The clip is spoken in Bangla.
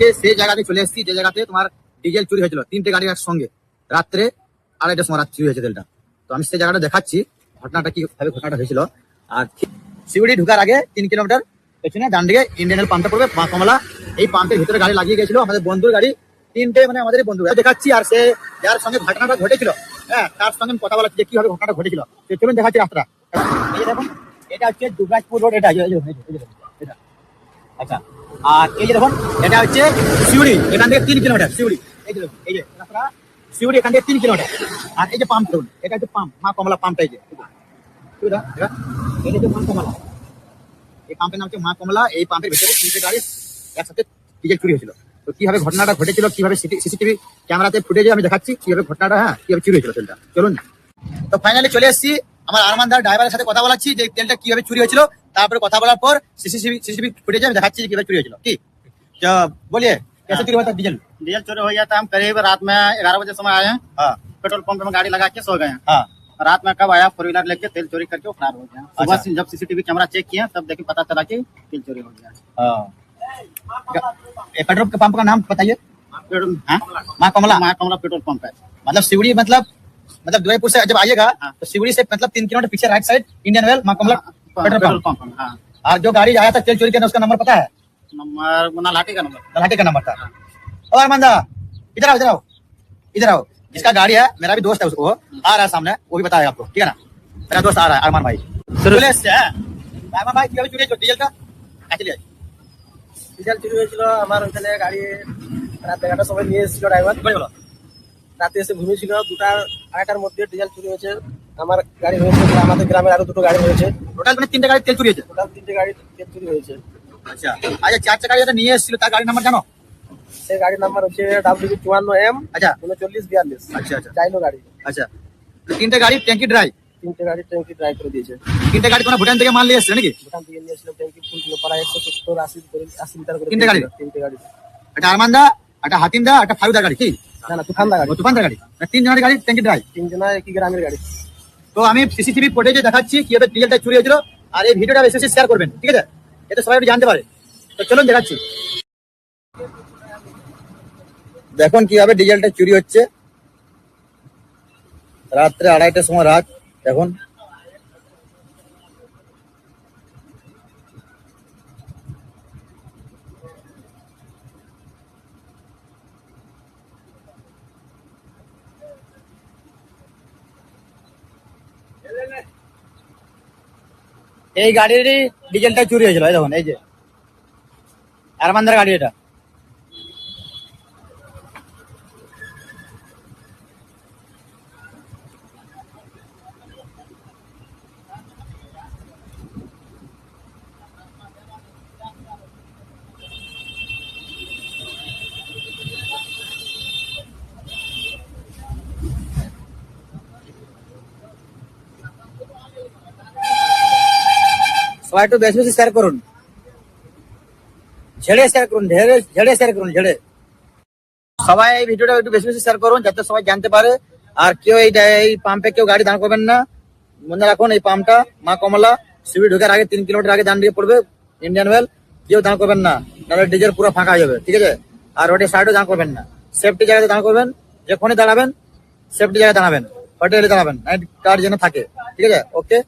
আজকে সেই জায়গাতে চলে এসেছি, যে জায়গাতে তোমার ডিজেল চুরি হয়েছিল, তিনটে গাড়ি একসঙ্গে। রাত্রে আড়াইটার সময় রাত চুরি হয়েছে তেলটা তো আমি সেই জায়গাটা দেখাচ্ছি, ঘটনাটা কি ভাবে ঘটনাটা হয়েছিল। আর শিউড়ি ঢুকার আগে তিন কিলোমিটার পেছনে, ডান দিকে ইন্ডিয়ান পাম্পটা পড়বে কমলা। এই পাম্পের ভিতরে গাড়ি লাগিয়ে গেছিল আমাদের বন্ধুর গাড়ি। তিনটে মানে আমাদের বন্ধু দেখাচ্ছি, আর সে, যার সঙ্গে ঘটনাটা ঘটেছিল হ্যাঁ তার সঙ্গে কথা বলাচ্ছি যে কীভাবে ঘটনাটা ঘটেছিল। তো চলুন দেখাচ্ছি রাস্তাটা। এই দেখুন, এটা হচ্ছে দুবরাজপুর রোড এটা। আচ্ছা। আর এই যে দেখুন এটা হচ্ছে সিউড়ি এখান থেকে তিন কিলোমিটার সিউড়ি। এই যে দেখুন, এই যে রাস্তাটা সিউড়ি এখান থেকে তিন কিলোমিটার। আর এই যে পাম্প দেখুন এটা হচ্ছে পাম্প মা কমলা পাম্পটা এই যে। এটা হচ্ছে মা কমলা। এই পাম্পের নাম হচ্ছে মা কমলা। এই পাম্পের ভিতরে তিনটে গাড়ি একসাথে ডিজেল চুরি হয়েছিল। তো কীভাবে ঘটনাটা ঘটেছিল কীভাবে সিসিটিভি ক্যামেরাতে ফুটেজে আমি দেখাচ্ছি কীভাবে ঘটনাটা হ্যাঁ কীভাবে চুরি হয়েছিল তেলটা চলুন তো ফাইনালি চলে এসেছি। আমার আরমানদার ড্রাইভারের সাথে কথা বলাচ্ছি যে তেলটা কীভাবে চুরি হয়েছিল। তারপরে কথা বলার পর সিসিটিভি সিসিটিভি ফুটেজে আমি দেখাচ্ছি যে কিভাবে চুরি হয়েছিল। কি? বলিয়ে कैसे चोरी हुआ डीजल डीजल चोरी हो गया था हम करीब रात में ग्यारह बजे समय आए हैं हाँ। पेट्रोल पंप में गाड़ी लगा के सो गए हैं हाँ। रात में कब आया फोर व्हीलर लेके तेल चोरी करके फरार हो गया सुबह अच्छा। जब सीसीटीवी कैमरा चेक किया तब देखिए पता चला कि तेल चोरी हो गया। हाँ। पेट्रोल पंप का नाम बताइए। हाँ? माँ कमला। माँ कमला पेट्रोल पंप है। मतलब सिवड़ी मतलब मतलब दुबईपुर से जब आइएगा हाँ। तो सिवड़ी से मतलब तीन किलोमीटर पीछे राइट साइड इंडियन ऑयल माँ कमला। पेट्रोल पंप हाँ। और जो गाड़ी आया था तेल चोरी करने उसका नंबर पता है? नंबर का नंबर। का नंबर था। हाँ। और मंदा इधर आओ इधर आओ इधर आओ। जिसका गाड़ी है मेरा भी दोस्त है उसको आ रहा है सामने वो भी बताया आपको ठीक है ना? मेरा दोस्त आ रहा है अरमान भाई। है अरमान भाई কিভাবে डीजल হয়েছিল एक्चुअली ডিজেল চুরি হয়েছিল আমার ওখানে গাড়ি রাত এগারোটার আমার গাড়ি হয়েছে আমাদের গ্রামের আরও দুটো গাড়ি হয়েছে। টোটাল মানে তিনটে গাড়ি তেল চুরি হয়েছে? টোটাল তিনটে গাড়ি তেল চুরি হয়েছে। আচ্ছা আচ্ছা চার চাকা যেটা নিয়ে এসেছিল তার গাড়ির নাম্বার জানো? সেই গাড়ির নাম্বার হচ্ছে ডাব্লিউ চুয়ান্ন এম আচ্ছা। উনচল্লিশ বিয়াল্লিশ। আচ্ছা আচ্ছা। চাইলো গাড়ি। আচ্ছা তিনটে গাড়ি ট্যাঙ্কি ড্রাই তিনটে গাড়ি ট্যাঙ্কি ড্রাইভ করে দিয়েছে। তিনটে গাড়ি কোনো ভুটান থেকে মাল নিয়ে এসেছিল নাকি? দোকান থেকে নিয়ে এসেছিল ট্যাঙ্কি ফুল ছিল প্রায় একশো সত্তর আশি করে আশি লিটার করে তিনটে গাড়ি? তিনটে গাড়ি। একটা আরমানদা একটা হাতিমদা একটা ফারুদার গাড়ি কি? না না তুফানদা গাড়ি। ও গাড়ি। না, তিন জনের গাড়ি ট্যাঙ্কি ড্রাই তিনজনা একই গ্রামের গাড়ি। তো আমি সিসিটিভি ফুটেজে দেখাচ্ছি, কীভাবে ডিজেলটা চুরি হয়েছিল, আর এই ভিডিওটা বেশি বেশি শেয়ার করবেন, ঠিক আছে? এটা সবাই একটু জানতে পারে। তো চলুন দেখাচ্ছি। দেখুন কীভাবে ডিজেলটা চুরি হচ্ছে। রাত্রে আড়াইটার সময় রাত এখন এই গাড়িরই ডিজেলটা চুরি হয়েছিল দেখুন এই যে। আরমানদার গাড়ি এটা। সবাই একটু বেশি বেশি শেয়ার করুন। ঝেড়ে শেয়ার করুন ঝেড়ে ঝেড়ে শেয়ার করুন, ঝেড়ে। সবাই এই ভিডিওটা একটু বেশি বেশি শেয়ার করুন, যাতে সবাই জানতে পারে। আর কেউ এই এই পাম্পে কেউ গাড়ি দাঁড় করবেন না। মনে রাখুন, এই পাম্পটা মা কমলা সিবি ঢোকার আগে তিন কিলোমিটার আগে দাঁড়িয়ে পড়বে ইন্ডিয়ান ওয়েল কেউ দাঁড় করবেন না, নাহলে ডিজেল পুরো ফাঁকা হয়ে যাবে, ঠিক আছে? আর ওটি সাইডে দাঁড় করবেন না। সেফটি জায়গাতে দাঁড় করবেন যেখানে দাঁড়াবেন সেফটি জায়গায় দাঁড়াবেন হোটেলে দাঁড়াবেন নাইট কার্ড যেন থাকে, ঠিক আছে? ওকে